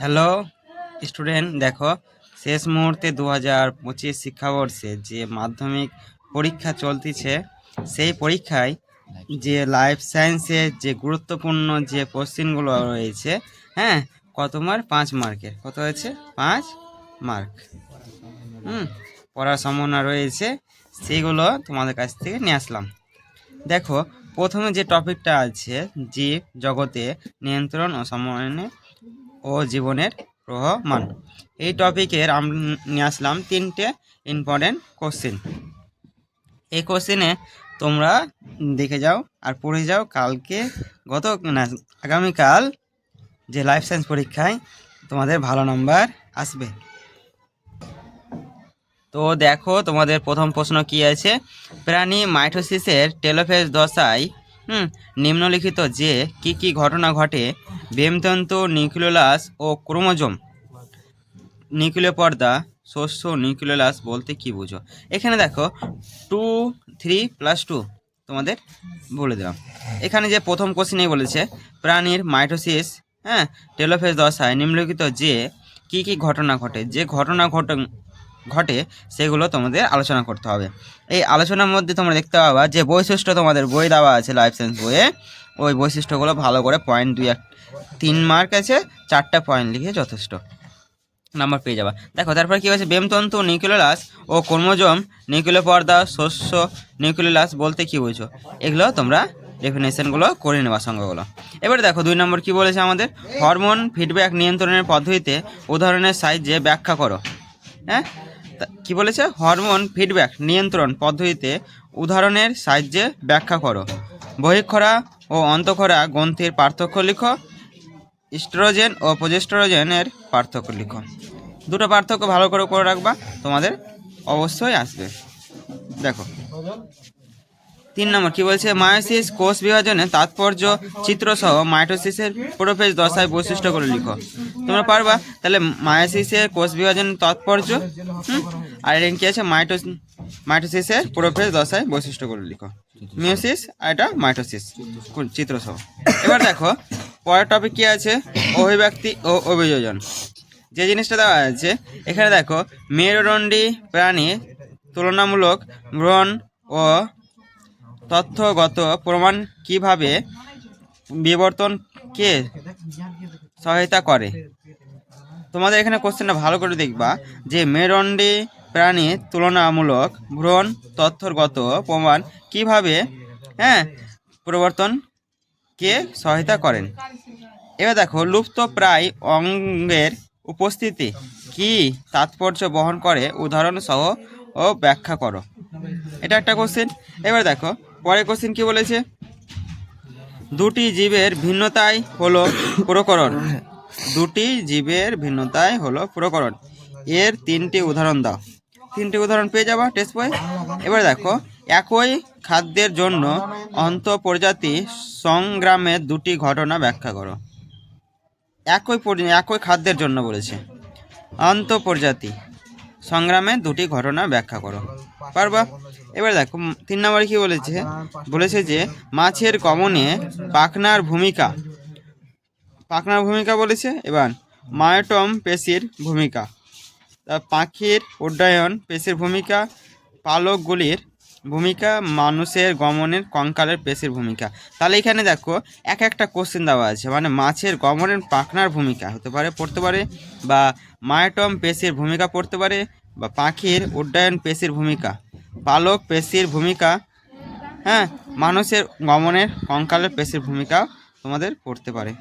Hello student দেখো, শেষ মুহূর্তে দু হাজার পঁচিশ শিক্ষাবর্ষে যে মাধ্যমিক পরীক্ষা চলতিছে, সেই পরীক্ষায় যে লাইফ সায়েন্সের যে গুরুত্বপূর্ণ যে কোশ্চেনগুলো রয়েছে হ্যাঁ কত মার্ক পাঁচ মার্কের কত হয়েছে? পাঁচ মার্ক হুম, পড়ার সম্ভাবনা রয়েছে সেইগুলো তোমাদের কাছ থেকে নিয়ে আসলাম। দেখো, প্রথমে যে টপিকটা আছে, জীব জগতে নিয়ন্ত্রণ ও সমন্বয় ও জীবনের প্রহমান। এই টপিকের আমরা নিয়ে আসলাম তিনটে ইম্পর্টেন্ট কোশ্চেন এই কোশ্চেনে তোমরা দেখে যাও আর পড়ে যাও কালকে গত, না, আগামীকাল যে লাইফ সায়েন্স পরীক্ষায় তোমাদের ভালো নাম্বার আসবে। তো দেখো তোমাদের প্রথম প্রশ্ন কি আছে? প্রাণী মাইটোসিসের টেলোফেজ দশায় হুম, নিম্নলিখিত যে কি কি ঘটনা ঘটে, বেমতন্তু, নিউক্লিওলাস ও ক্রোমোজোম। নিউক্লিয় পর্দা, শস্য নিউক্লিওলাস বলতে কি বুঝো? এখানে দেখো টু থ্রি প্লাস টু তোমাদের বলে দিলাম। এখানে যে প্রথম কোশ্চেনেই বলেছে, প্রাণীর মাইটোসিস হ্যাঁ টেলোফেজ দশায় নিম্নলিখিত যে কি কি ঘটনা ঘটে? যে ঘটনা ঘট ঘটে, সেগুলো তোমাদের আলোচনা করতে হবে। এই আলোচনার মধ্যে তোমরা দেখতে পাবা যে বৈশিষ্ট্য তোমাদের বই দেওয়া আছে লাইফ সায়েন্স বইয়ে। ওই বৈশিষ্ট্যগুলো ভালো করে পয়েন্ট দুই এক তিন মার্ক আছে, চারটা পয়েন্ট লিখে যথেষ্ট। নাম্বার পেয়ে যাবা। দেখো, তারপর কী হয়েছে? বেমতন্তু, নিউক্লিওলাস ও কর্মজম নিউক্লিয় পর্দা শস্য, নিউক্লিওলাস বলতে কী বুঝো এগুলো তোমরা ডেফিনেশনগুলো করে নেওয়া সঙ্গগুলো এবারে দেখো, দুই নম্বর কি বলেছে আমাদের? হরমোন ফিডব্যাক নিয়ন্ত্রণের পদ্ধতিতে উদাহরণের সাহায্যে ব্যাখ্যা করো। হ্যাঁ? কি বলেছে? হরমোন ফিডব্যাক নিয়ন্ত্রণ পদ্ধতিতে উদাহরণের সাহায্যে ব্যাখ্যা করো। বহিক্ষরা ও অন্তঃক্ষরা গ্রন্থির পার্থক্য লিখো। স্ট্রোজেন ও প্রজেস্ট্রোজেনের পার্থক্য লিখো। দুটো পার্থক্য ভালো করে করে রাখবা, তোমাদের অবশ্যই আসবে। দেখো। তিন নম্বর, কি বলছে? মায়োসিস, কোষ বিভাজনে তাৎপর্য চিত্রসহ মাইটোসিসের প্রোফেজ দশায় বৈশিষ্ট্যগুলো লিখো। তোমরা পারবা? তাহলে মায়োসিসের কোষ বিভাজনের তাৎপর্য আর এটা কি আছে? মাইটোস মাইটোসিসের প্রোফেজ দশায় বৈশিষ্ট্যগুলো লিখো। মিওসিস আর এটা মাইটোসিস চিত্রসহ এবার দেখো, পরের টপিক কি আছে? অভিব্যক্তি ও অভিযোজন। যে জিনিসটা দেওয়া আছে, এখানে দেখো, মেরুদণ্ডী প্রাণী তুলনামূলক ভ্রণ ও তথ্যগত প্রমাণ কীভাবে বিবর্তনকে সহায়তা করে? তোমাদের এখানে কোশ্চেনটা ভালো করে দেখবা যে মেরুদণ্ডী প্রাণী তুলনামূলক ভ্রণ তথ্যগত প্রমাণ কীভাবে হ্যাঁ পরিবর্তনকে সহায়তা করেন? এবার দেখো, লুপ্ত প্রায় অঙ্গের উপস্থিতি কি তাৎপর্য বহন করে? উদাহরণ সহ ও ব্যাখ্যা করো। এটা একটা কোশ্চেন এবার দেখো পরের কোশ্চেন কি বলেছে? দুটি জীবের ভিন্নতাই হলো প্রকরণ। দুটি জীবের ভিন্নতাই হলো প্রকরণ। এর তিনটি উদাহরণ দাও। তিনটি উদাহরণ পেয়ে যাবা টেস্ট বই? এবার দেখো, একই খাদ্যের জন্য অন্তঃপ্রজাতি সংগ্রামের দুটি ঘটনা ব্যাখ্যা করো। একই একই খাদ্যের জন্য বলেছে। আন্তঃপ্রজাতি সংগ্রামে দুটি ঘটনা ব্যাখ্যা করো। পারবা? এবার দেখো তিন নম্বরে কি বলেছে? বলেছে যে, মাছের গমনে পাখনার ভূমিকা। পাখনার ভূমিকা বলেছে? এবার, মায়োটম পেশির ভূমিকা। পাখির উড্ডয়ন পেশির ভূমিকা, পালকগুলির ভূমিকা, মানুষের গমনের কঙ্কালের পেশির ভূমিকা। তাহলে এখানে দেখো, এক একটা কোশ্চেন দেওয়া আছে। মানে মাছের গমনের পাখনার ভূমিকা হতে পারে, পড়তে পারে, বা মায়োটম পেশির ভূমিকা পড়তে পারে বা পাখির উড্ডয়ন পেশির ভূমিকা, পালক পেশির ভূমিকা হ্যাঁ মানুষের গমনের কঙ্কালের পেশির ভূমিকা তোমাদের পড়তে পারে।